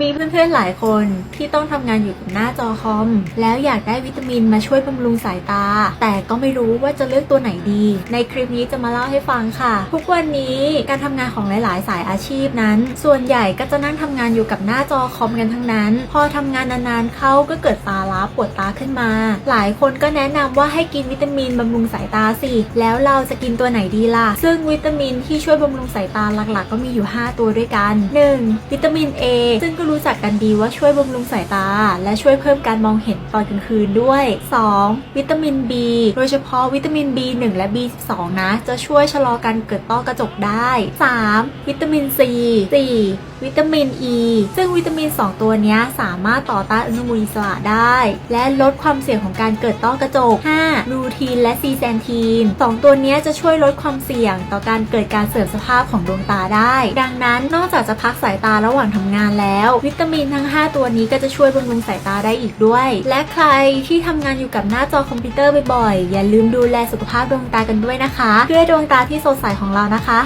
มีเพื่อนๆหลายคนที่ต้องทำงานอยู่กับหน้าจอคอม แล้วอยากได้วิตามินมาช่วยบำรุงสายตา แต่ก็ไม่รู้ว่าจะเลือกตัวไหนดี ในคลิปนี้จะมาเล่าให้ฟังค่ะ ทุกวันนี้การทำงานของหลายๆ สายอาชีพนั้น ส่วนใหญ่ก็จะนั่งทำงานอยู่กับหน้าจอคอมกันทั้งนั้น พอทำงานนานๆเขาก็เกิดตาล้าปวดตาขึ้นมา หลายคนก็แนะนำว่าให้กินวิตามินบำรุงสายตาสิ แล้วเราจะกินตัวไหนดีล่ะ ซึ่งวิตามินที่ช่วยบำรุงสายตาหลักๆ ก็มีอยู่ 5 ตัวด้วยกัน 1. วิตามิน A ซึ่งก็รู้จักกันดีว่าช่วยบำรุงสายตา และช่วยเพิ่มการมองเห็นตอนกลางคืนด้วย 2. วิตามิน B โดยเฉพาะวิตามิน B1 และ B12 นะ จะช่วยชะลอการเกิดต้อกระจกได้ 3. วิตามิน C 4. วิตามิน E ซึ่งวิตามิน 2 ตัวนี้สามารถต่อต้านอนุมูลอิสระได้ และลดความเสี่ยงของการเกิดต้อกระจก 5. ลูทีนและซีแซนทีน 2 ตัวนี้จะช่วยลดความเสี่ยงต่อการเกิดการเสื่อมสภาพของดวงตาได้ ดังนั้นนอกจากจะพักสายตาระหว่างทำงานแล้ว วิตามินทั้ง 5 ตัวนี้ก็จะช่วยบำรุงสายตาได้อีกด้วย และใครที่ทำงานอยู่กับหน้าจอคอมพิวเตอร์บ่อยๆอย่าลืมดูแลสุขภาพดวงตากันด้วยนะคะ เพื่อดวงตาที่สดใสของเรานะคะ